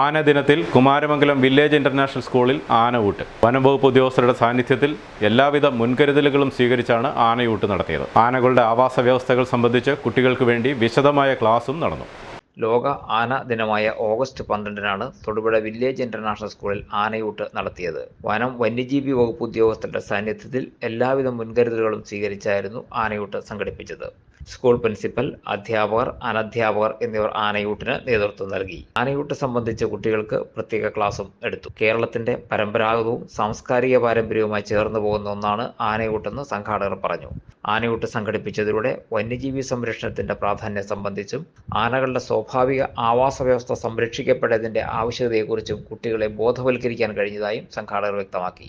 ആന ദിനത്തിൽ Kumaramangalam village international സ്കൂളിൽ വനം വനംവകുപ്പ് ഉദ്യോഗസ്ഥരുടെ സാന്നിധ്യത്തിൽ എല്ലാവിധ മുൻകരുതലുകളും സ്വീകരിച്ചാണ് ആനയൂട്ട് നടത്തിയത്. ആനകളുടെ ആവാസ വ്യവസ്ഥകൾ സംബന്ധിച്ച് കുട്ടികൾക്ക് വേണ്ടി വിശദമായ ക്ലാസും നടന്നു. ലോക ആന ദിനമായ ഓഗസ്റ്റ് പന്ത്രണ്ടിനാണ് തൊടുപുഴ വില്ലേജ് ഇന്റർനാഷണൽ സ്കൂളിൽ ആനയൂട്ട് നടത്തിയത്. വനം വന്യജീവി വകുപ്പ് ഉദ്യോഗസ്ഥരുടെ സാന്നിധ്യത്തിൽ എല്ലാവിധ മുൻകരുതലുകളും സ്വീകരിച്ചായിരുന്നു ആനയൂട്ട് സംഘടിപ്പിച്ചത്. സ്കൂൾ പ്രിൻസിപ്പൽ അധ്യാപകർ അനധ്യാപകർ എന്നിവർ ആനയൂട്ടിന് നേതൃത്വം നൽകി. ആനയൂട്ട് സംബന്ധിച്ച് കുട്ടികൾക്ക് പ്രത്യേക ക്ലാസും എടുത്തു. കേരളത്തിന്റെ പരമ്പരാഗതവും സാംസ്കാരിക പാരമ്പര്യവുമായി ചേർന്നു പോകുന്ന ഒന്നാണ് ആനയൂട്ടെന്ന് സംഘാടകർ പറഞ്ഞു. ആനയൂട്ട് സംഘടിപ്പിച്ചതിലൂടെ വന്യജീവി സംരക്ഷണത്തിന്റെ പ്രാധാന്യം സംബന്ധിച്ചും ആനകളുടെ സ്വാഭാവിക ആവാസ വ്യവസ്ഥ സംരക്ഷിക്കപ്പെട്ടതിന്റെ ആവശ്യകതയെക്കുറിച്ചും കുട്ടികളെ ബോധവൽക്കരിക്കാൻ കഴിഞ്ഞതായും സംഘാടകർ വ്യക്തമാക്കി.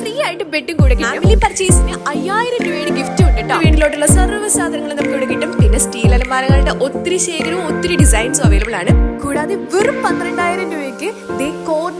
ആയിട്ട് ബെഡും കൂടെ ഫാമിലി പർച്ചേസിന് അയ്യായിരം രൂപയുടെ ഗിഫ്റ്റ് ഉണ്ട് കേട്ടോ വീട്ടിലോട്ടുള്ള സർവ സാധനങ്ങൾ നമുക്ക് ഇവിടെ കിട്ടും. പിന്നെ സ്റ്റീൽ അലമാരകളുടെ ഒത്തിരി ശേഖരവും ഒത്തിരി ഡിസൈൻസും അവൈലബിൾ ആണ്. കൂടാതെ വെറും പന്ത്രണ്ടായിരം രൂപയ്ക്ക് ദേ